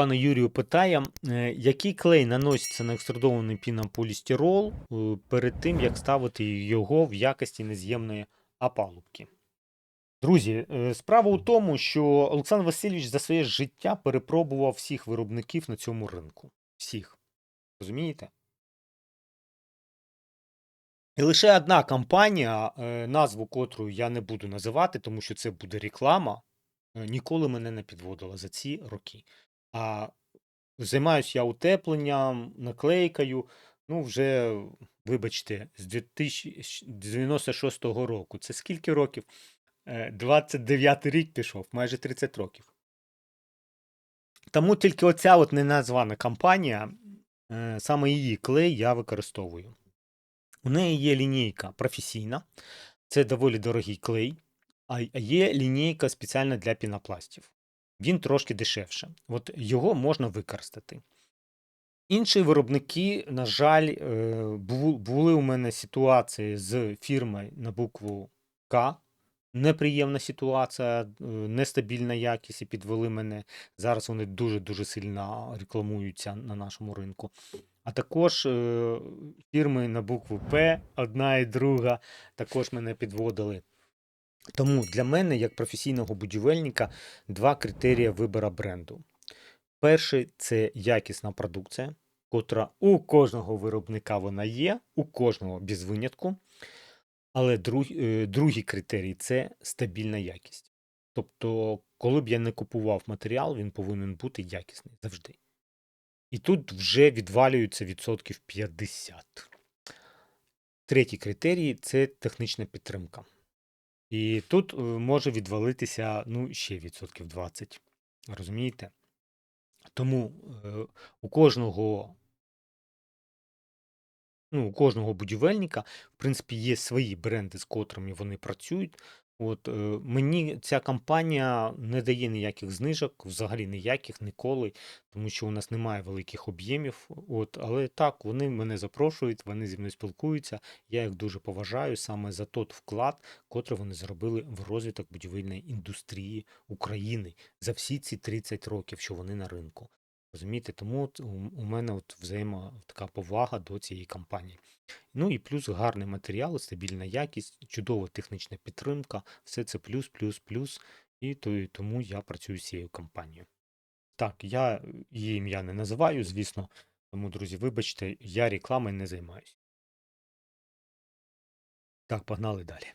Пане Юрію питає, е, який клей наноситься на екструдований пінополістирол е, перед тим, як ставити його в якості нез'ємної опалубки? Друзі, е, справа у тому, що Олександр Васильович за своє життя перепробував всіх виробників на цьому ринку. Всіх. Розумієте? І лише одна компанія, назву котру я не буду називати, тому що це буде реклама, ніколи мене не підводила за ці роки. А займаюся я утепленням, наклейкою. Ну, вже, вибачте, з 2096 року. Це скільки років? Е, 29 рік пішов, майже 30 років. Тому тільки оця от неназвана компанія, е, саме її клей я використовую. У неї є лінійка професійна, це доволі дорогий клей, а є лінійка спеціальна для пінопластів. Він трошки дешевше. От його можна використати. Інші виробники, на жаль, е, були у мене ситуації з фірмою на букву К. Неприємна ситуація, е, нестабільна якість і підвели мене. Зараз вони дуже-дуже сильно рекламуються на нашому ринку. А також е, фірми на букву П, одна і друга, також мене підводили. Тому для мене, як професійного будівельника, два критерії вибору бренду. Перший це якісна продукція, котра у кожного виробника вона є, у кожного без винятку. Але друг, е, другий критерій це стабільна якість. Тобто, коли б я не купував матеріал, він повинен бути якісний завжди. І тут вже відвалюється відсотків 50. Третій критерій це технічна підтримка. І тут е, може відвалитися ну, ще відсотків 20. Розумієте? Тому е, у кожного, ну, у кожного будівельника, в принципі, є свої бренди, з котрими вони працюють. От е, мені ця компанія не дає ніяких знижок, взагалі ніяких ніколи, тому що у нас немає великих об'ємів. От, але так, вони мене запрошують, вони зі мною спілкуються. Я їх дуже поважаю саме за той вклад, котрий вони зробили в розвиток будівельної індустрії України за всі ці 30 років, що вони на ринку. Розумієте, тому от у мене от взаємо така повага до цієї компанії. Ну і плюс гарний матеріал, стабільна якість, чудова технічна підтримка, все це плюс, плюс, плюс. І то, тому я працюю з цією компанією. Так, я е, її ім'я не називаю, звісно. Тому, друзі, вибачте, я рекламою не займаюся. Так, погнали далі.